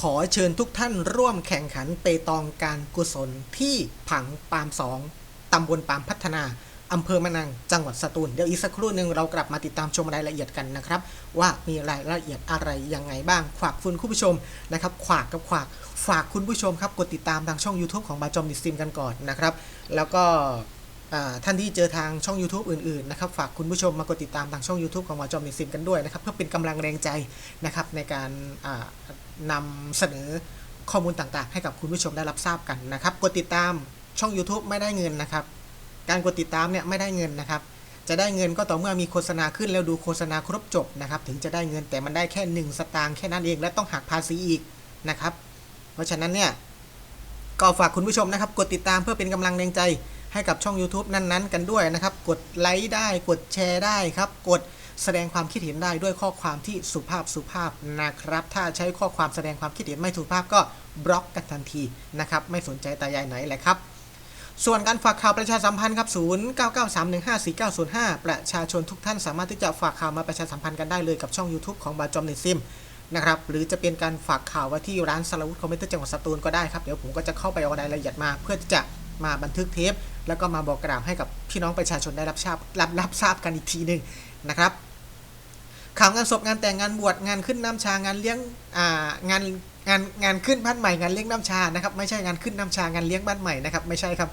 ขอเชิญทุกท่านร่วมแข่งขันเปตองการกุศลที่ผังปามสองตำบลปามพัฒนาอำเภอมะนัง จังหวัดสตูล เดี๋ยวอีกสักครู่หนึ่งเรากลับมาติดตามชมรายละเอียดกันนะครับ ว่ามีรายละเอียดอะไรยังไงบ้าง ฝากคุณผู้ชมนะครับขวากกับขวากฝากคุณผู้ชมครับ กดติดตามทางช่อง YouTube ของบาจอมดิสติมกันก่อนนะครับ แล้วก็ท่านที่เจอทางช่อง YouTube อื่นๆนะครับฝากคุณผู้ชมมากดติดตามทางช่อง YouTube ของวาจอมนิซิมกันด้วยนะครับเพื่อเป็นกำลังแรงใจนะครับในการ นำเสนอข้อมูลต่างๆ ให้กับคุณผู้ชมได้รับทราบกันนะครับ กดติดตามช่อง YouTube ไม่ได้เงินนะครับ การกดติดตามเนี่ยไม่ได้เงินนะครับ จะได้เงินก็ต่อเมื่อมีโฆษณาขึ้นแล้วดูโฆษณาครบจบนะครับ ถึงจะได้เงินแต่มันได้แค่ 1 สตางค์แค่นั้นเองและต้องหักภาษีอีกนะครับ เพราะฉะนั้นเนี่ยก็ฝากคุณผู้ชมนะครับ กดติดตามเพื่อเป็นกำลังแรงใจให้กับช่อง YouTube นั้นๆ กันด้วยนะครับ กดไลค์ได้ กดแชร์ได้ครับ กด แสดงความคิดเห็นได้ด้วยข้อความที่สุภาพสุภาพนะครับ ถ้าใช้ข้อความแสดงความคิดเห็นไม่สุภาพก็บล็อกกันทันทีนะครับ ไม่สนใจตายายไหนแหละครับ ส่วนการฝากข่าวประชาสัมพันธ์ครับ 0993154905 ประชาชนทุกท่านสามารถที่จะฝากข่าวมาประชาสัมพันธ์กันได้เลยกับช่อง YouTube ของบาจอมเนซิมนะครับหรือจะเป็นการฝากข่าวไว้ที่ร้านสารวุฒิคอมพิวเตอร์จังหวัดสตูลก็ได้ครับ เดี๋ยวผมก็จะเข้าไปเอารายละเอียดมา เพื่อที่จะมาบันทึกเทป แล้วก็มาบอกกล่าวให้กับพี่น้องประชาชนได้รับทราบรับรับทราบกันอีกทีหนึ่งนะครับ ข่าวงานศพงานแต่งงานบวชงานขึ้นน้ำชางานเลี้ยงอ่างานงานงานขึ้นบ้านใหม่งานเลี้ยงน้ำชานะครับไม่ใช่งานขึ้นน้ำชางานเลี้ยงบ้านใหม่นะครับไม่ใช่ครับ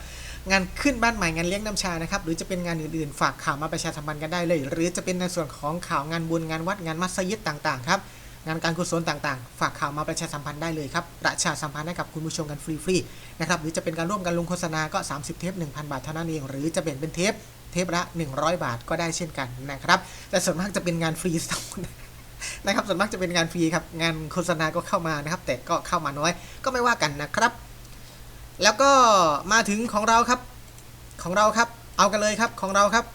งานขึ้นบ้านใหม่งานเลี้ยงน้ำชานะครับหรือจะเป็นงานอื่นๆ ฝากข่าวมาประชาสัมพันธ์กันได้เลย หรือจะเป็นในส่วนของข่าวงานบุญงานวัดงานมัสยิดต่างๆครับงานการกุศลต่างๆ ฝากข่าวมาประชาสัมพันธ์ได้เลยครับ ประชาสัมพันธ์ให้กับคุณผู้ชมกันฟรีๆนะครับ หรือจะเป็นการร่วมกันลงโฆษณาก็ 30 เทป 1,000 บาทเท่านั้นเอง หรือจะแบ่งเป็นเทป เทปละ 100 บาทก็ได้เช่นกันนะครับ แต่ส่วนมากจะเป็นงานฟรีนะครับส่วนมากจะเป็นงานฟรีครับ งานโฆษณาก็เข้ามานะครับ แต่ก็เข้ามาน้อยก็ไม่ว่ากันนะครับ แล้วก็มาถึงของเราครับของเราครับ เอากันเลยครับของเราครับ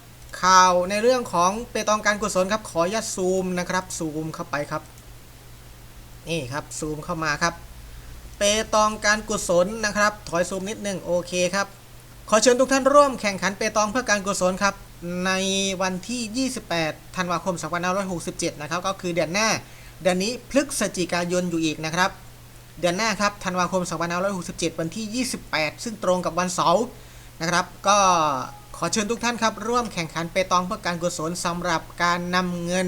ข่าวในเรื่องของเปตองการกุศลครับ ขออนุญาตซูมนะครับ ซูมเข้าไปครับ นี่ครับซูมเข้ามาครับ เปตองการกุศลนะครับ ถอยซูมนิดนึงโอเคครับ ขอเชิญทุกท่านร่วมแข่งขันเปตองเพื่อการกุศลครับ ในวันที่ 28 ธันวาคม 2567 นะครับ ก็คือเดือนหน้า เดือนนี้พฤศจิกายนอยู่อีกนะครับ เดือนหน้าครับ ธันวาคม 2567 วันที่ 28 ซึ่งตรงกับวันเสาร์นะครับ ก็ขอเชิญทุกท่านครับ ร่วมแข่งขันเปตองเพื่อการกุศลสำหรับการนำเงิน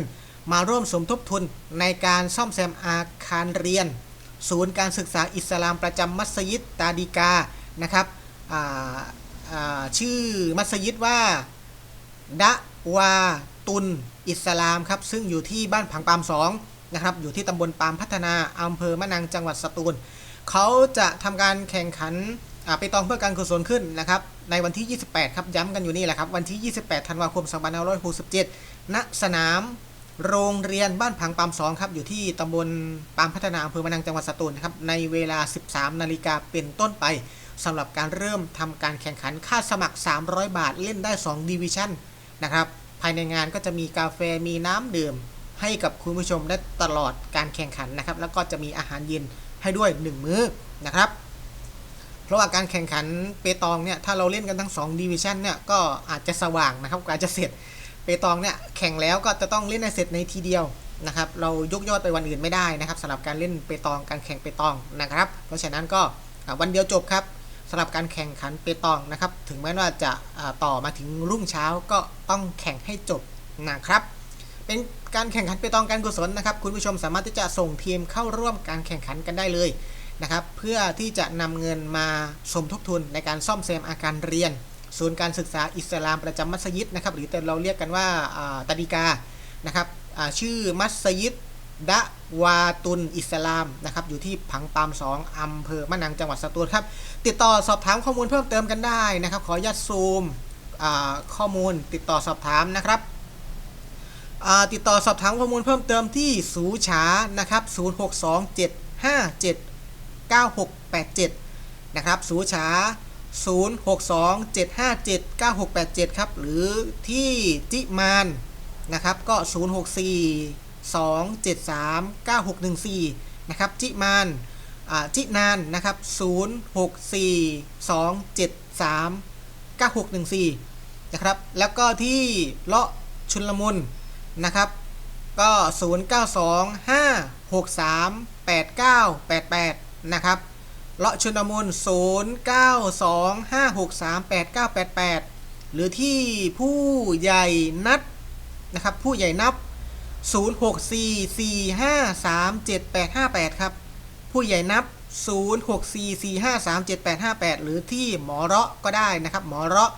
มาร่วมสมทบทุนในการซ่อมแซมอาคารเรียน ศูนย์การศึกษาอิสลามประจำมัสยิดตาดีกานะครับอ่า ชื่อมัสยิดว่าดะวาตุนอิสลามครับซึ่งอยู่ที่บ้านผังปามสองนะครับอยู่ที่ตำบลปามพัฒนาอำเภอมะนังจังหวัดสตูลเขาจะทำการแข่งขันไปตองเพื่อการกุศลขึ้นนะครับในวันที่ 28 ครับย้ำกันอยู่นี่แหละครับวันที่ 28 ธันวาคม 2567 ณ สนามโรงเรียนบ้านผังปามสองครับอยู่ที่ตำบลปามพัฒนาอำเภอมะนังจังหวัดสตูลนะครับในเวลา 13 นาฬิกาเป็นต้นไป สำหรับการเริ่มทำการแข่งขันค่าสมัคร 300 บาทเล่นได้ 2 ดิวิชั่นนะครับ ภายในงานก็จะมีกาแฟมีน้ำดื่ม ให้กับคุณผู้ชมได้ตลอดการแข่งขันนะครับ แล้วก็จะมีอาหารเย็นให้ด้วย 1 มื้อนะครับ เพราะว่าการแข่งขันเปตองเนี่ยถ้าเราเล่นกันทั้ง2ดิวิชั่นเนี่ยก็อาจจะสว่างนะครับกว่าจะเสร็จเปตองเนี่ยแข่งแล้วก็จะต้องเล่นให้เสร็จในทีเดียวนะครับเรายกยอดไปวันอื่นไม่ได้นะครับสำหรับการเล่นเปตองการแข่งเปตองนะครับ เพราะฉะนั้นก็วันเดียวจบครับ สำหรับการแข่งขันเปตองนะครับ ถึงแม้ว่าจะต่อมาถึงรุ่งเช้าก็ต้องแข่งให้จบนะครับ เป็นการแข่งขันเปตองการกุศลนะครับ คุณผู้ชมสามารถที่จะส่งทีมเข้าร่วมการแข่งขันกันได้เลยนะครับ เพื่อที่จะนำเงินมาสมทบทุนในการซ่อมแซมอาคารเรียน ศูนย์การศึกษาอิสลามประจำมัสยิดนะครับ หรือแต่เราเรียกกันว่าตาดีกานะครับชื่อมัสยิด ดะวาตุนอิสลามนะครับอยู่ที่ผังปามสองอำเภอมะนังจังหวัดสตูลครับ ติดต่อสอบถามข้อมูลเพิ่มเติมกันได้นะครับ ขออนุญาตซูมข้อมูลติดต่อสอบถามนะครับติดต่อสอบถามข้อมูลเพิ่มเติมที่สูฉานะครับ0627579687นะครับสูฉา0627579687 ครับ หรือที่จิมานนะครับก็ 2739614 นะครับ จิมานจินานนะครับ 0642739614 นะครับ แล้วก็ที่เลาะชุนละมุนนะครับ ก็ 0925 638988 นะครับ เลาะชุนละมูล0925638988 หรือที่ผู้ใหญ่นัดนะครับ ผู้ใหญ่นับ 0644537858 ครับ ผู้ใหญ่นับ 0644537858 หรือที่หมอเราะก็ได้นะครับ หมอเราะ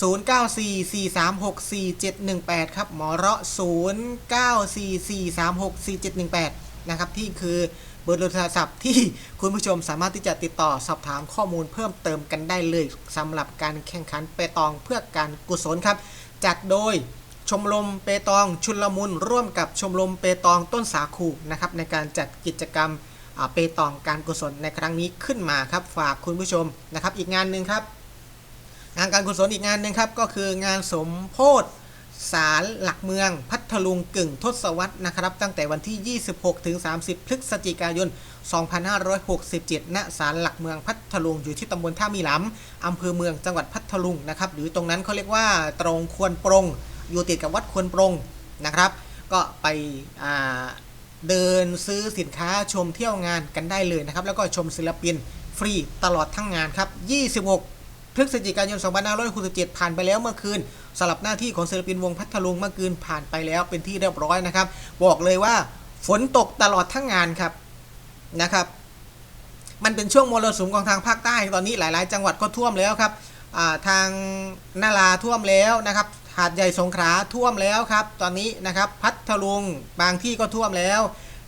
0944364718 ครับ หมอเราะ 0944364718 นะครับ ที่คือเบอร์โทรศัพท์ที่คุณผู้ชมสามารถที่จะติดต่อสอบถามข้อมูลเพิ่มเติมกันได้เลยสำหรับการแข่งขันเปตองเพื่อการกุศลครับ จัดโดย ชมรมเปตองชุลมุนร่วมกับชมรมเปตองต้นสาคูนะครับในการจัดกิจกรรมเปตองการกุศลในครั้งนี้ขึ้นมาครับฝากคุณผู้ชมนะครับอีกงานหนึ่งครับ งานการกุศลอีกงานหนึ่งครับก็คืองานสมโพธิสารหลักเมือง พัทลุงกึ่งทศวรรษนะครับตั้งแต่วันที่ 26 ถึง 30 พฤศจิกายน 2567 ณ ศาลหลักเมืองพัทลุงอยู่ที่ตำบลท่ามีหลำอำเภอเมืองจังหวัดพัทลุงนะครับหรือตรงนั้นเขาเรียกว่าตรงควรปรง อยู่ติดกับวัดควรปรงนะครับ ก็ไปเดินซื้อสินค้าชมเที่ยวงานกันได้เลยนะครับ แล้วก็ชมศิลปินฟรีตลอดทั้งงานครับ 26 พฤศจิกายน 2567 ผ่านไปแล้วเมื่อคืนสลับหน้าที่ของศิลปินวงพัทลุงเมื่อคืนผ่านไปแล้วเป็นที่เรียบร้อยนะครับ บอกเลยว่าฝนตกตลอดทั้งงานครับนะครับ มันเป็นช่วงมรสุมของทางภาคใต้ ตอนนี้หลาย ๆ จังหวัดก็ท่วมแล้วครับทางนาราท่วมแล้วนะครับาดใหญ่สงขลาท่วมแล้วครับ ตอนนี้นะครับพัทลุงบางที่ก็ท่วมแล้ว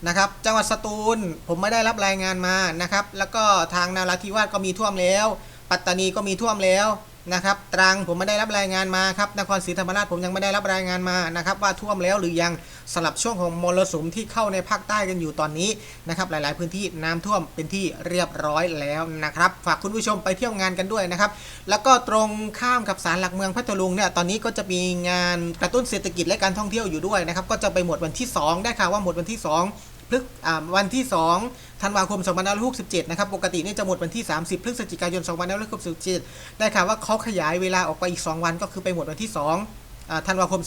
นะครับ จังหวัดสตูลผมไม่ได้รับรายงานมานะครับ แล้วก็ทางนาราธิวาสก็มีท่วมแล้ว ปัตตานีก็มีท่วมแล้ว นะครับตรังผมไม่ได้รับรายงานมาครับนครศรีธรรมราชผมยังไม่ได้รับรายงานมานะครับว่าท่วมแล้วหรือยังสลับช่วงของมรสุมที่เข้าในภาคใต้กันอยู่ตอนนี้นะครับหลายๆพื้นที่น้ำท่วมเป็นที่เรียบร้อยแล้วนะครับฝากคุณผู้ชมไปเที่ยวงานกันด้วยนะครับแล้วก็ตรงข้ามกับศาลหลักเมืองพัทลุงเนี่ยตอนนี้ก็จะมีงานกระตุ้นเศรษฐกิจและการท่องเที่ยวอยู่ด้วยนะครับก็จะไปหมดวันที่ 2 ได้ค่ะว่าหมดวันที่2พฤษอ่าวันที่ 2 ธันวาคม 2567 นะครับ ปกตินี่จะหมดวันที่ 30 พฤศจิกายน 2567 ได้ข่าวว่าเขาขยายเวลาออกไปอีก 2 วันก็คือไปหมดวันที่ 2 ธันวาคม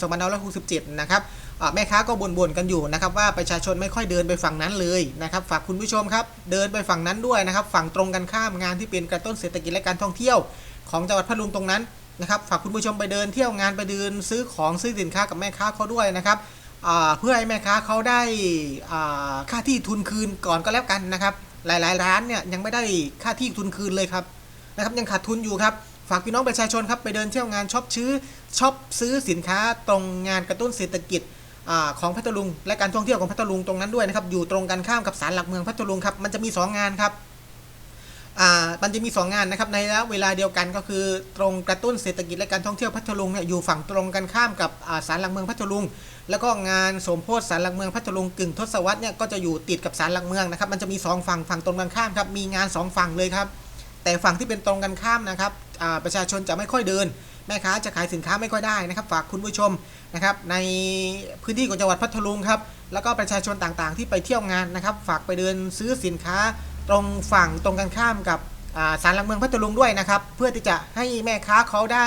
2567 นะครับ แม่ค้าก็บ่นๆกันอยู่นะครับว่าประชาชนไม่ค่อยเดินไปฝั่งนั้นเลยนะครับ ฝากคุณผู้ชมครับ เดินไปฝั่งนั้นด้วยนะครับ ฝั่งตรงกันข้ามงานที่เป็นกระตุ้นเศรษฐกิจและการท่องเที่ยว ของจังหวัดพัทลุงตรงนั้นนะครับ ฝากคุณผู้ชมไปเดินเที่ยวงานไปเดินซื้อของซื้อสินค้ากับแม่ค้าเขาด้วยนะครับ เพื่อให้แม่ค้าเขาได้ค่าที่ทุนคืนก่อนก็แล้วกันนะครับ หลาย ๆ ร้านเนี่ยยังไม่ได้ค่าที่ทุนคืนเลยครับนะครับยังขาดทุนอยู่ครับฝากพี่น้องประชาชนครับไปเดินเที่ยวงานช็อปชื้อช็อปซื้อสินค้าตรงงานกระตุ้นเศรษฐกิจอของพัทลุง และการท่องเที่ยวของพัทลุงตรงนั้นด้วยนะครับอยู่ตรงกันข้ามกับศาลหลักเมืองพัทลุงครับมันจะมี 2 งานครับ มันจะมี 2 งานนะครับในระยะเวลาเดียวกันก็คือตรงกระตุ้นเศรษฐกิจและการท่องเที่ยวพัทลุงเนี่ยอยู่ฝั่งตรงกันข้ามกับอ่าศาลหลักเมืองพัทลุง แล้วก็งานสมโพธิศาลหลักเมืองพัทลุงกึ่งทศวรรษเนี่ยก็จะอยู่ติดกับศาลหลักเมืองนะครับมันจะมี 2 ฝั่งฝั่งตรงกันข้ามครับมีงาน 2 ฝั่งเลยครับแต่ฝั่งที่เป็นตรงกันข้ามนะครับประชาชนจะไม่ค่อยเดินแม่ค้าจะขายสินค้าไม่ค่อยได้นะครับ ฝากคุณผู้ชมนะครับในพื้นที่ของจังหวัดพัทลุงครับแล้วก็ประชาชนต่างๆ ที่ไปเที่ยวงานนะครับ ฝากไปเดินซื้อสินค้า ตรงฝั่งตรงกันข้ามกับอ่าศาลหลักเมืองพัทลุงด้วยนะครับ เพื่อที่จะให้แม่ค้าเขาได้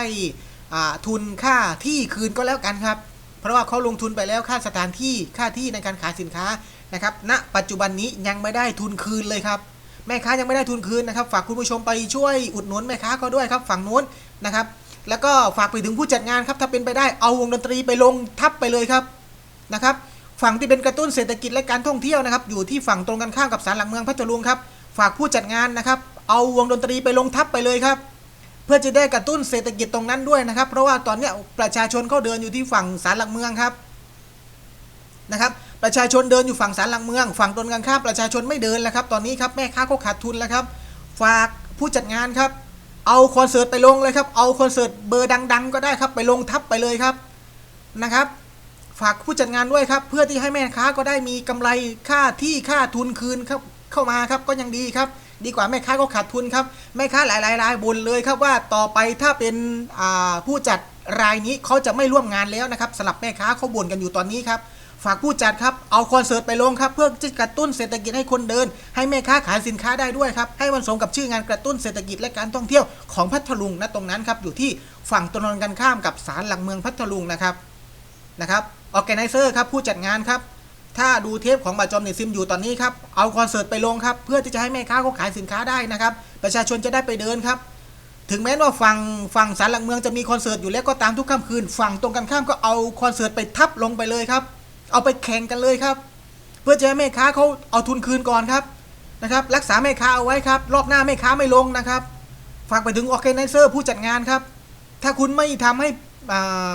ทุนค่าที่คืนก็แล้วกันครับ เพราะว่าเขาลงทุนไปแล้วค่าสถานที่ค่าที่ในการขายสินค้านะครับณปัจจุบันนี้ยังไม่ได้ทุนคืนเลยครับ แม่ค้ายังไม่ได้ทุนคืนนะครับ ฝากคุณผู้ชมไปช่วยอุดหนุนแม่ค้าเขาด้วยครับ ฝั่งนู้นนะครับ แล้วก็ฝากไปถึงผู้จัดงานครับถ้าเป็นไปได้เอาวงดนตรีไปลงทับไปเลยครับนะครับ ฝั่งที่เป็นกระตุ้นเศรษฐกิจและการท่องเที่ยวนะครับ อยู่ที่ฝั่งตรงกันข้ามกับศาลหลักเมืองพัทลุงครับ ฝากผู้จัดงานนะครับ เอาวงดนตรีไปลงทับไปเลยครับ เพื่อจะได้กระตุ้นเศรษฐกิจตรงนั้นด้วยนะครับ เพราะว่าตอนนี้ประชาชนเขาเดินอยู่ที่ฝั่งศาลหลักเมืองครับนะครับ ประชาชนเดินอยู่ฝั่งศาลหลักเมือง ฝั่งตรงกันข้ามประชาชนไม่เดินแล้วครับ ตอนนี้ครับแม่ค้าเขาขาดทุนแล้วครับ ฝากผู้จัดงานครับ เอาคอนเสิร์ตไปลงเลยครับ เอาคอนเสิร์ตเบอร์ดัง ๆ ก็ได้ครับ ไปลงทับไปเลยครับนะครับ ฝากผู้จัดงานด้วยครับ เพื่อที่ให้แม่ค้าก็ได้มีกำไรค่าที่ค่าทุนคืนครับเข้ามาครับก็ยังดีครับ ดีกว่าแม่ค้าก็ขาดทุนครับแม่ค้าหลายๆรายบนเลยครับว่าต่อไปถ้าเป็นผู้จัดรายนี้เขาจะไม่ร่วมงานแล้วนะครับสำหรับแม่ค้าเขาบ่นกันอยู่ตอนนี้ครับฝากผู้จัดครับ เอาคอนเสิร์ตไปลงครับเพื่อจะกระตุ้นเศรษฐกิจให้คนเดิน ให้แม่ค้าขายสินค้าได้ด้วยครับ ให้มันสมกับชื่องานกระตุ้นเศรษฐกิจและการท่องเที่ยวของพัทลุงนะตรงนั้นครับอยู่ที่ฝั่งตรงกันข้ามกับศาลหลักเมืองพัทลุงนะครับนะครับ ออแกไนเซอร์ครับผู้จัดงานครับถ้าดูเทปของบาจอมเน็ตซิมอยู่ตอนนี้ครับเอาคอนเสิร์ตไปลงครับเพื่อที่จะให้แม่ค้าเขาขายสินค้าได้นะครับประชาชนจะได้ไปเดินครับถึงแม้ว่าฝั่งฝั่งสารหลักเมืองจะมีคอนเสิร์ตอยู่แล้วก็ตามทุกค่ำคืนฝั่งตรงกันข้ามก็เอาคอนเสิร์ตไปทับลงไปเลยครับ เอาไปแข่งกันเลยครับ เพื่อจะให้แม่ค้าเขาเอาทุนคืนก่อนครับนะครับ รักษาแม่ค้าเอาไว้ครับ รอบหน้าแม่ค้าไม่ลงนะครับฝากไปถึงออแกไนเซอร์ผู้จัดงานครับ ถ้าคุณไม่ทำให้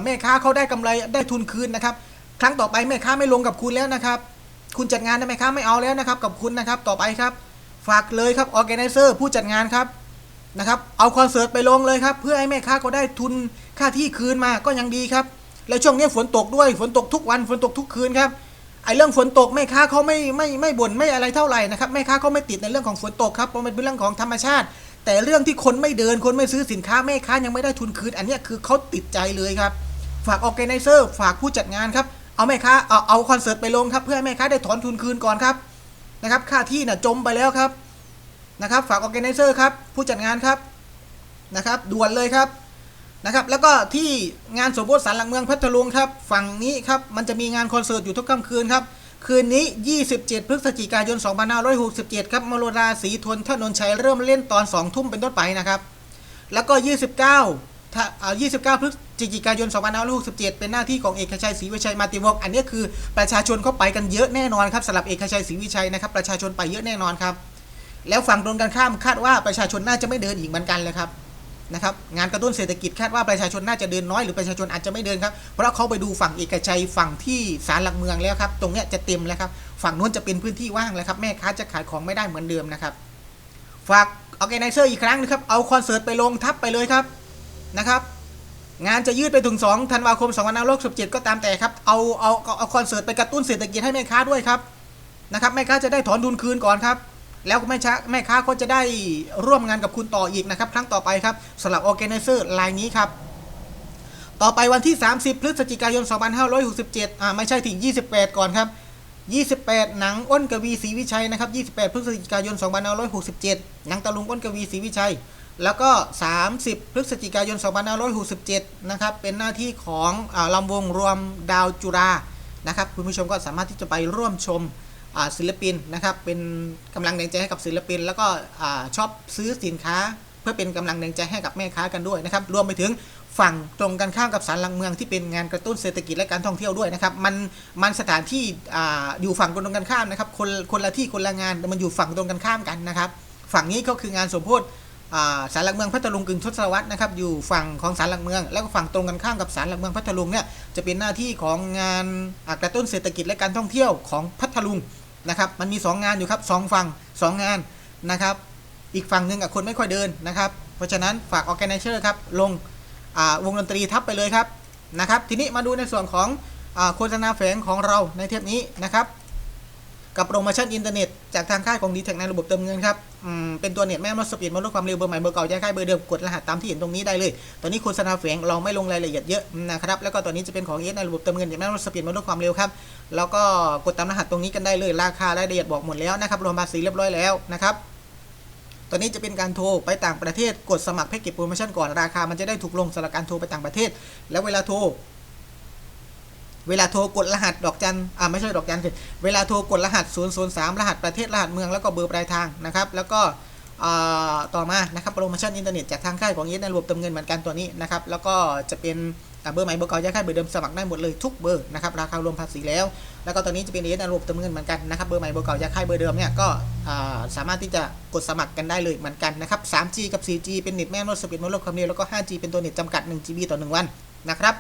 แม่ค้าเขาได้กำไรได้ทุนคืนนะครับ ครั้งต่อไปแม่ค้าไม่ลงกับคุณแล้วนะครับ คุณจัดงานได้แม่ค้าไม่เอาแล้วนะครับ กับคุณนะครับต่อไปครับ ฝากเลยครับออแกไนเซอร์ผู้จัดงานครับนะครับ เอาคอนเสิร์ตไปลงเลยครับ เพื่อให้แม่ค้าก็ได้ทุนค่าที่คืนมาก็ยังดีครับ แล้วช่วงนี้ฝนตกด้วยฝนตกทุกวันฝนตกทุกคืนครับไอ้เรื่องฝนตกแม่ค้าเขาไม่ไม่ไม่บ่นไม่อะไรเท่าไหร่นะครับแม่ค้าเขาไม่ติดในเรื่องของฝนตกครับเพราะมันเป็นเรื่องของธรรมชาติ แต่เรื่องที่คนไม่เดินคนไม่ซื้อสินค้าแม่ค้ายังไม่ได้ทุนคืน อันนี้คือเขาติดใจเลยครับ ฝากออแกไนเซอร์ฝากผู้จัดงานครับ เอาแม่ค้าเอาเอาคอนเสิร์ตไปลงครับ เพื่อให้แม่ค้าได้ถอนทุนคืนก่อนครับนะครับ ค่าที่น่ะจมไปแล้วครับนะครับ ฝากออแกไนเซอร์ครับ ผู้จัดงานครับนะครับ ด่วนเลยครับนะครับแล้วก็ที่งานสมโภชสารหลักเมืองพัทลุงครับ ฝั่งนี้ครับมันจะมีงานคอนเสิร์ตอยู่ทุกค่ำคืนครับ คืนนี้ 27 พฤศจิกายน 2567 ครับมโรราศีทนถนนชัยเริ่มเล่นตอน 2 ทุ่มเป็นต้นไปนะครับ แล้วก็ 29ถ้าอ่า29 พฤศจิกายน 2567 เป็นหน้าที่ของเอกชัยศรีวิชัยมาติวงอันนี้คือประชาชนเข้าไปกันเยอะแน่นอนครับสำหรับเอกชัยศรีวิชัยนะครับ ประชาชนไปเยอะแน่นอนครับ แล้วฝั่งตรงกันข้ามคาดว่าประชาชนน่าจะไม่เดินอีกเหมือนกันเลยครับ นะครับงานกระตุ้นเศรษฐกิจคาดว่าประชาชนน่าจะเดินน้อยหรือประชาชนอาจจะไม่เดินครับเพราะเขาไปดูฝั่งเอกชัยฝั่งที่ศาลหลักเมืองแล้วครับตรงเนี้ยจะเต็มแล้วครับฝั่งนู้นจะเป็นพื้นที่ว่างแล้วครับแม่ค้าจะขายของไม่ได้เหมือนเดิมนะครับฝากออแกไนเซอร์อีกครั้งนะครับเอาคอนเสิร์ตไปลงทับไปเลยครับนะครับงานจะยืดไปถึง 2 ธันวาคม2567ก็ตามแต่ครับ เอา เอา เอาเอาคอนเสิร์ตไปกระตุ้นเศรษฐกิจให้แม่ค้าด้วยครับ นะครับ แม่ค้าจะได้ถอนทุนคืนก่อนครับ แล้วแม่ช้าแม่ค้าก็จะได้ร่วมงานกับคุณต่ออีกนะครับ ครั้งต่อไปครับสำหรับ Organizer รายนี้ครับต่อไปวันที่ 30 พฤศจิกายน 2567 อ่า ไม่ใช่ถึง 28 ก่อนครับ 28 หนังอ้นกวีศรีวิชัยนะครับ 28 พฤศจิกายน 2567 หนังตะลุงอ้นกวีศรีวิชัย แล้วก็ 30 พฤศจิกายน 2567 นะครับ เป็นหน้าที่ของอลำวงรวมดาวจุฬานะครับ คุณผู้ชมก็สามารถที่จะไปร่วมชม ศิลปินนะครับเป็นกำลังแรงใจให้กับศิลปิน แล้วก็ชอบซื้อสินค้า เพื่อเป็นกำลังแรงใจให้กับแม่ค้ากันด้วยนะครับรวมไปถึงฝั่งตรงกันข้ามกับสารหลังเมืองที่เป็นงานกระตุ้นเศรษฐกิจและการท่องเที่ยวด้วยนะครับมันมันสถานที่ออยู่ฝั่งตรงกันข้ามนะครับคนคนละที่คนละงานแต่มันอยู่ฝั่งตรงกันข้ามกันนะครับฝั่งนี้ก็คืองานสมโพธิสารหลักเมืองพัทลุงกึ่งทศวรรษนะครับอยู่ฝั่งของสารหลักเมือง แล้วก็ฝั่งตรงกันข้ามกับสารหลักเมืองพัทลุงเนี่ยจะเป็นหน้าที่ของงานกระตุ้นเศรษฐกิจและการท่องเที่ยวของพัทลุง นะครับ มันมี 2 งานอยู่ครับสองฝั่งสองงานนะครับ อีกฝั่งหนึ่งกับคนไม่ค่อยเดินนะครับ เพราะฉะนั้นฝากออแกไนเซอร์ครับลงวงดนตรีทับไปเลยครับนะครับ ทีนี้มาดูในส่วนของอโฆษณาแฝงของเราในเทปนี้นะครับ กับโปรโมชั่นอินเทอร์เน็ตจากทางค่ายของดีแท็ในระบบเติมเงินครับอืมเป็นตัวเน็ตแม่มดสปีดมาลดความเร็วเบอร์ใหม่เบอร์เก่าย้ายค่ายเบอร์เดิมกดรหัสตามที่เห็นตรงนี้ได้เลย ตอนนี้โฆษณาแฝงเราไม่ลงรายละเอียดเยอะนะครับ แล้วก็ตอนนี้จะเป็นของเอสในระบบเติมเงินเน็ตแม่มดสปีดมาลดความเร็วครับ แล้วก็กดตามรหัสตรงนี้กันได้เลย ราคารายละเอียดบอกหมดแล้วนะครับ รวมภาษีเรียบร้อยแล้วนะครับตอนนี้จะเป็นการโทรไปต่างประเทศ กดสมัครแพ็กเกจโปรโมชั่นก่อน ราคามันจะได้ถูกลงสำหรับการโทรไปต่างประเทศ แล้วเวลาโทร เวลาโทรกดรหัสดอกจันอ่าไม่ใช่ดอกจันสิเวลาโทรกดรหัส 003 รหัสประเทศรหัสเมืองแล้วก็เบอร์ปลายทางนะครับ แล้วก็ต่อมานะครับโปรโมชั่นอินเทอร์เน็ตจากทางค่ายของเอสในระบบเติมเงินเหมือนกันตัวนี้นะครับ แล้วก็จะเป็นเบอร์ใหม่เบอร์เก่าย้ายค่ายเบอร์เดิมสมัครได้หมดเลยทุกเบอร์นะครับราคารวมภาษีแล้ว แล้วก็ตอนนี้จะเป็นเอสในระบบเติมเงินเหมือนกันนะครับเบอร์ใหม่เบอร์เก่าย้ายค่ายเบอร์เดิมเนี่ยก็สามารถที่จะกดสมัครกันได้เลยเหมือนกันนะครับ 3G กับ 4G เป็นเน็ตแม่นวดสปีดมดลดความเร็วแล้วก็ 5G เป็นตัวเน็ตจำกัด 1GB ต่อ 1 วันนะครับ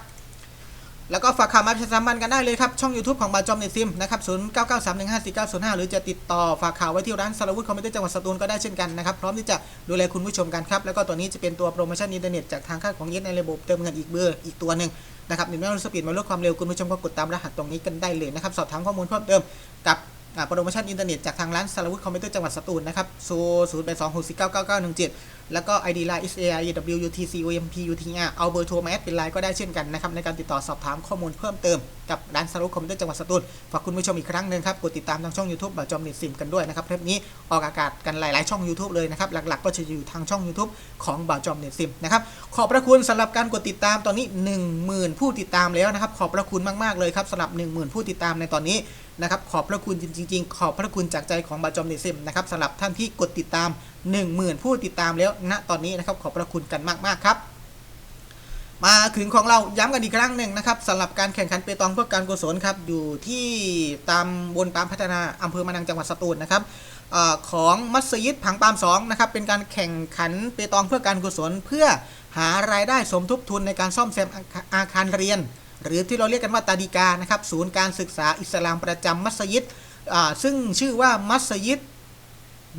แล้วก็ฝากข่าวมาประชาสัมพันธ์กันได้เลยครับ ช่อง YouTube ของบาจอมเน็ตซิมนะครับ0 9 9 3 1 5 4 9 0 5หรือจะติดต่อฝากข่าวไว้ที่ร้านสารวุฒิคอมพิวเตอร์จังหวัดสตูลก็ได้เช่นกันนะครับ พร้อมที่จะดูแลคุณผู้ชมกันครับ แล้วก็ตัวนี้จะเป็นตัวโปรโมชั่นอินเทอร์เน็ตจากทางค่ายของเยสในระบบเติมเงินอีกเบอร์อีกตัวหนึ่งนะครับหนึ่งสปีดมาลดความเร็วคุณผู้ชมก็กดตามรหัสตรงนี้กันได้เลยนะครับสอบถามข้อมูลเพิ่มเติมกับ โปรโมชั่นอินเทอร์เน็ตจากทางร้านสารวุฒิคอมพิวเตอร์จังหวัดสตูลนะครับโซศูนย์แปดสองหกสี่เก้าเก้าเก้าหนึ่งเจ็ดแล้วก็ ID line S A I W U T C O M P U T R เอาเบอร์โทรมาแอดเป็นไลน์ก็ได้เช่นกันนะครับในการติดต่อสอบถามข้อมูลเพิ่มเติมกับร้านสรุปคอมพิวเตอร์จังหวัดสตูลฝากคุณผู้ชมอีกครั้งหนึ่งครับกดติดตามทางช่อง YouTube บาจอมเน็ตซิมกันด้วยนะครับเทปนี้ออกอากาศกันหลายๆช่อง YouTube เลยนะครับหลักๆ ก็จะอยู่ทางช่อง YouTube ของบาจอมเน็ตซิมนะครับขอบพระคุณสำหรับการกดติดตามตอนนี้ 10,000 ผู้ติดตามแล้วนะครับขอบพระคุณมากๆเลยครับสำหรับ 10,000 ผู้ติดตามในตอนนี้ นะครับขอบพระคุณจริง ๆ ขอบพระคุณจากใจของบาจอมเนซิมนะครับสำหรับท่านที่กดติดตาม 10,000 ผู้ติดตามแล้วณตอนนี้นะครับขอบพระคุณกันมากๆครับมาถึงของเราย้ำกันอีกครั้งหนึ่งนะครับสำหรับการแข่งขันเปตองเพื่อการกุศลครับอยู่ที่ตามบนปามพัฒนาอำเภอมะนังจังหวัดสตูลนะครับอของมัสยิดผังปามสองนะครับเป็นการแข่งขันเปตองเพื่อการกุศล เพื่อหารายได้สมทบทุนในการซ่อมแซมอาอาคารเรียน หรือที่เราเรียกกันว่าตาดีกานะครับศูนย์การศึกษาอิสลามประจำมัสยิดซึ่งชื่อว่ามัสยิด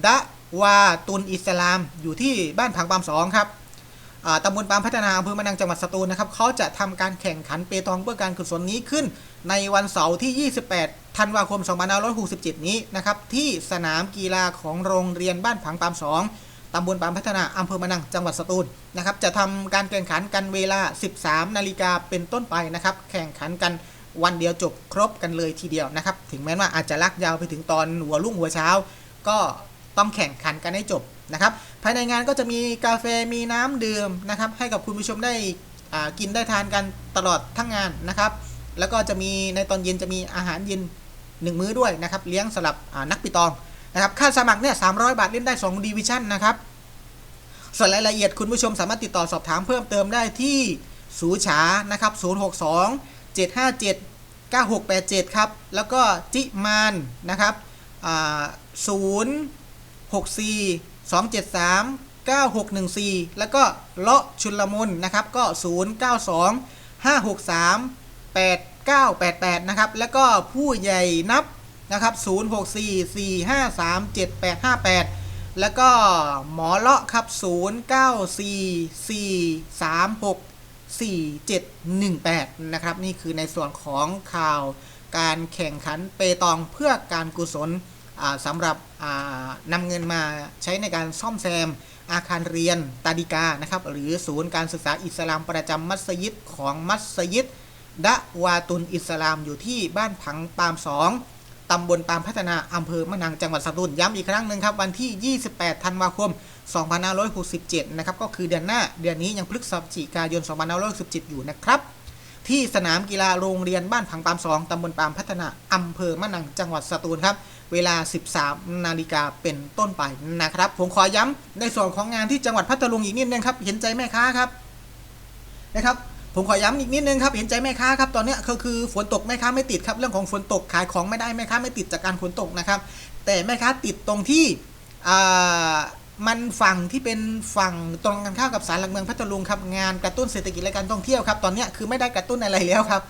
ดะวาตุนอิสลาม อยู่ที่บ้านผังปามสองครับตำบลปามพัฒนาอำเภอมะนังจังหวัดสตูลนะครับเขาจะทำการแข่งขันเปตองเพื่อการกุศลนี้ขึ้น ในวันเสาร์ที่ 28 ธันวาคม 2567 นี้นะครับที่สนามกีฬาของโรงเรียนบ้านผังปามสอง ตำบลปามพัฒนาอำเภอมะนังจังหวัดสตูลนะครับจะทำการแข่งขันกันเวลา 13 นาฬิกาเป็นต้นไปนะครับแข่งขันกันวันเดียวจบครบกันเลยทีเดียวนะครับถึงแม้ว่าอาจจะลากยาวไปถึงตอนหัวรุ่งหัวเช้า ก็ต้องแข่งขันกันให้จบนะครับภายในงานก็จะมีกาแฟมีน้ำดื่มนะครับให้กับคุณผู้ชมได้อ่ากินได้ทานกันตลอดทั้งงานนะครับ แล้วก็จะมีในตอนเย็นจะมีอาหารเย็นหนึ่งมื้อด้วยนะครับ เลี้ยงสำหรับนักปิตอง นะครับค่าสมัครเนี่ย300บาทเล่นได้2ดีวิชั่นนะครับส่วนรายละเอียดคุณผู้ชมสามารถติดต่อสอบถามเพิ่มเติมได้ที่สูฉานะครับ062 757 9687 ครับ แล้วก็จิมานนะครับอ่า0 64 273 9614 แล้วก็เลาะชุลมุนนะครับ ก็ 092 563 8988 นะครับ แล้วก็ผู้ใหญ่นับ นะครับ 064 453 7858 แล้วก็หมอเลาะครับ 094 436 4718 นะครับ นี่คือในส่วนของข่าวการแข่งขันเปตองเพื่อการกุศลสำหรับนำเงินมาใช้ในการซ่อมแซมอาคารเรียนตาดิกานะครับ หรือศูนย์การศึกษาอิสลามประจำมัสยิดของมัสยิดดะวาตุนอิสลามอยู่ที่บ้านผังปามสอง ตำบลปามพัฒนาอำเภอมะนังจังหวัดสตูลย้ำอีกครั้งหนึ่งครับ วันที่ 28 ธันวาคม 2567 นะครับ ก็คือเดือนหน้าเดือนนี้ยังพฤศจิกายน 2567 อยู่นะครับ ที่สนามกีฬาโรงเรียนบ้านผังปามสองตำบลปามพัฒนาอำเภอมะนังจังหวัดสตูลครับ เวลา 13 นาฬิกาเป็นต้นไปนะครับ ผมขอย้ำในส่วนของงานที่จังหวัดพัทลุงอีกนิดนึงครับ เห็นใจแม่ค้าครับนะครับ ผมขอย้ำอีกนิดนึงครับ เห็นใจแม่ค้าครับ ตอนนี้ก็คือฝนตกแม่ค้าไม่ติดครับ เรื่องของฝนตกขายของไม่ได้แม่ค้าไม่ติดจากการฝนตกนะครับ แต่แม่ค้าติดตรงที่มันฝั่งที่เป็นฝั่งตรงกันข้ามกับสารหลักเมืองพัทลุงครับงานกระตุ้นเศรษฐกิจและการท่องเที่ยวครับ ตอนนี้คือไม่ได้กระตุ้นอะไรแล้วครับ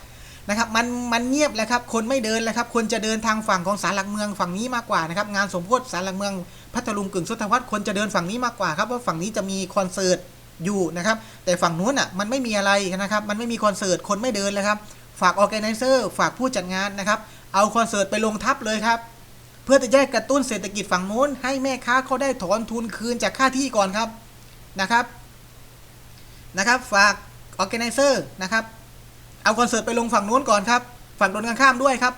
นะครับมันมันเงียบแล้วครับคนไม่เดินแล้วครับคนจะเดินทางฝั่งของสารหลักเมืองฝั่งนี้มากกว่านะครับงานสมโพธิสารหลักเมืองพัทลุงกึ่งสุทธวัฒน์คนจะเดินฝั่งนี้มากกว่าครับว่าฝั่งนี้จะมีคอนเสิร์ต อยู่นะครับ แต่ฝั่งนู้นอะมันไม่มีอะไรนะครับ มันไม่มีคอนเสิร์ตคนไม่เดินเลยครับ ฝากออแกไนเซอร์ฝากผู้จัดงานนะครับ เอาคอนเสิร์ตไปลงทับเลยครับ เพื่อจะได้กระตุ้นเศรษฐกิจฝั่งนู้น ให้แม่ค้าเขาได้ถอนทุนคืนจากค่าที่ก่อนครับนะครับนะครับ ฝากออแกไนเซอร์นะครับ เอาคอนเสิร์ตไปลงฝั่งนู้นก่อนครับ ฝั่งตรงกันข้ามด้วยครับ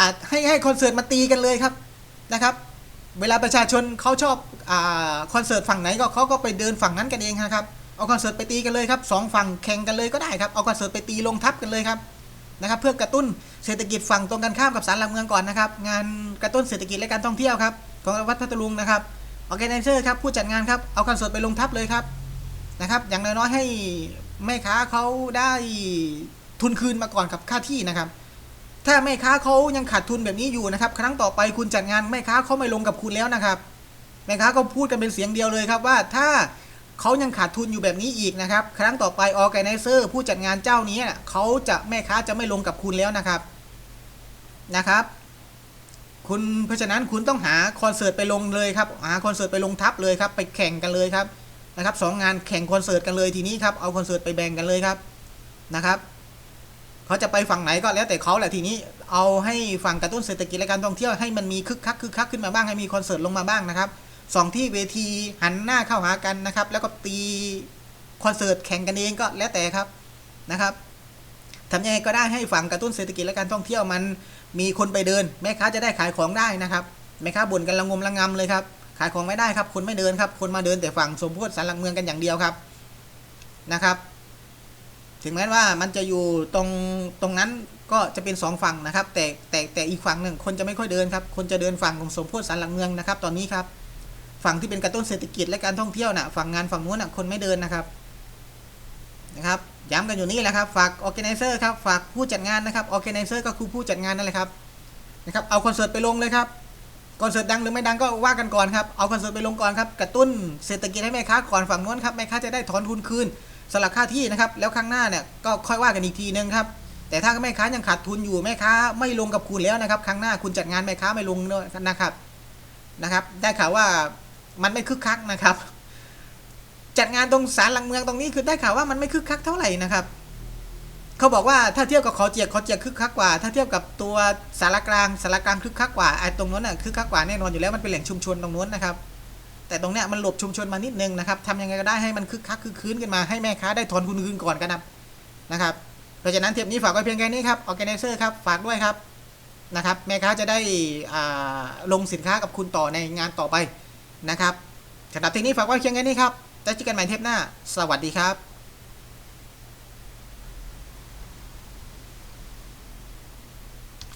อาจให้ให้คอนเสิร์ตมาตีกันเลยครับนะครับ เวลาประชาชนเขาชอบอาคอนเสิร์ตฝั่งไหนก็เขาก็ไปเดินฝั่งนั้นกันเองนะครับเอาคอนเสิร์ตไปตีกันเลยครับสองฝั่งแข่งกันเลยก็ได้ครับเอาคอนเสิร์ตไปตีลงทับกันเลยครับนะครับ เพื่อกระตุ้นเศรษฐกิจฝั่งตรงกันข้ามกับสารหลักเมืองก่อนนะครับ งานกระตุ้นเศรษฐกิจและการท่องเที่ยวครับของวัดพัทลุงนะครับออแกไนเซอร์ครับผู้จัดงานครับเอาคอนเสิร์ตไปลงทับเลยครับนะครับ อย่างน้อยๆให้แม่ค้าเขาได้ทุนคืนมาก่อนกับค่าที่นะครับ ถ้าแม่ค้าเขายังขาดทุนแบบนี้อยู่นะครับ ครั้งต่อไปคุณจัดงานแม่ค้าเขาไม่ลงกับคุณแล้วนะครับ แม่ค้าก็พูดกันเป็นเสียงเดียวเลยครับว่าถ้าเขายังขาดทุนอยู่แบบนี้อีกนะครับ ครั้งต่อไปออแกไนเซอร์ผู้จัดงานเจ้านี้เขาจะแม่ค้าจะไม่ลงกับคุณแล้วนะครับนะครับ คุณเพราะฉะนั้นคุณต้องหาคอนเสิร์ตไปลงเลยครับหาคอนเสิร์ตไปลงทับเลยครับ ไปแข่งกันเลยครับนะครับสองงานแข่งคอนเสิร์ตกันเลยทีนี้ครับเอาคอนเสิร์ตไปแบ่งกันเลยครับนะครับ เขาจะไปฝั่งไหนก็แล้วแต่เขาแหละทีนี้เอาให้ฝั่งกระตุ้นเศรษฐกิจและการท่องเที่ยวให้มันมีคึกคักคึกคักขึ้นมาบ้างให้มีคอนเสิร์ตลงมาบ้างนะครับสองที่เวทีหันหน้าเข้าหากันนะครับ แล้วก็ตีคอนเสิร์ตแข่งกันเองก็แล้วแต่ครับนะครับทำยังไงก็ได้ให้ฝั่งกระตุ้นเศรษฐกิจและการท่องเที่ยวมันมีคนไปเดินแม่ค้าจะได้ขายของได้นะครับแม่ค้าบ่นกันละงมละงำเลยครับขายของไม่ได้ครับ คนไม่เดินครับ คนมาเดินแต่ฝั่งสมโพธิสารหลักเมืองกันอย่างเดียวครับนะครับ ถึงแม้ว่ามันจะอยู่ตรงตรงนั้นก็จะเป็นสองฝั่งนะครับ แต่แต่แต่อีกฝั่งหนึ่งคนจะไม่ค่อยเดินครับคนจะเดินฝั่งของสมโพธิสารหลังเมืองนะครับ ตอนนี้ครับฝั่งที่เป็นกระตุ้นเศรษฐกิจและการท่องเที่ยวน่ะฝั่งงานฝั่งนู้นน่ะคนไม่เดินนะครับนะครับย้ำกันอยู่นี่แหละครับฝากออแกไนเซอร์ครับฝากผู้จัดงานนะครับออแกไนเซอร์ก็คือผู้จัดงานนั่นแหละครับนะครับเอาคอนเสิร์ตไปลงเลยครับคอนเสิร์ตดังหรือไม่ดังก็ว่ากันก่อนครับเอาคอนเสิร์ตไปลงก่อนครับกระตุ้นเศรษฐกิจให้แม่ค้าก่อนฝั่งนู้นครับแม่ค้าจะได้ถอนทุนคืน สลักค่าที่นะครับ แล้วข้งหน้าเนี่ยก็ค่อยว่ากันอีกทีนึงครับ แต่ถ้าแม่ค้ายังขาดทุนอยู่แม่ค้าไม่ลงกับคุณแล้วนะครับ ครั้งหน้าคุณจัดงานแม่ค้าไม่ลงนะครับนะครับ ได้ข่าวว่ามันไม่คึกคักนะครับ จัดงานตรงศาลหลังเมืองตรงนี้คือได้ข่าวว่ามันไม่คึกคักเท่าไหร่นะครับเขาบอกว่าถ้าเทียบกับขอเจียกขอเจียกคึกคักกว่า ถ้าเทียบกับตัวสารกลางสารกลางคึกคักกว่าไอ้ตรงนู้นน่ะคึกคักกว่าแน่นอนอยู่แล้วมันเป็นแหล่งชุมชนตรงนู้นนะครับ แต่ตรงเนี้ยมันหลบชุมชนมานิดนึงนะครับทำยังไงก็ได้ให้มันคึกคักคึกคืนกันมาให้แม่ค้าได้ถอนคุณคืนก่อนกันนะนะครับเพราะฉะนั้นเทปนี้ฝากไว้เพียงแค่นี้ครับออแกเนเซอร์ครับฝากด้วยครับนะครับแม่ค้าจะได้ลงสินค้ากับคุณต่อในงานต่อไปนะครับสำหรับเทปนี้ฝากไว้เพียงแค่นี้ครับแล้วเจอกันใหม่เทปหน้า สวัสดีครับ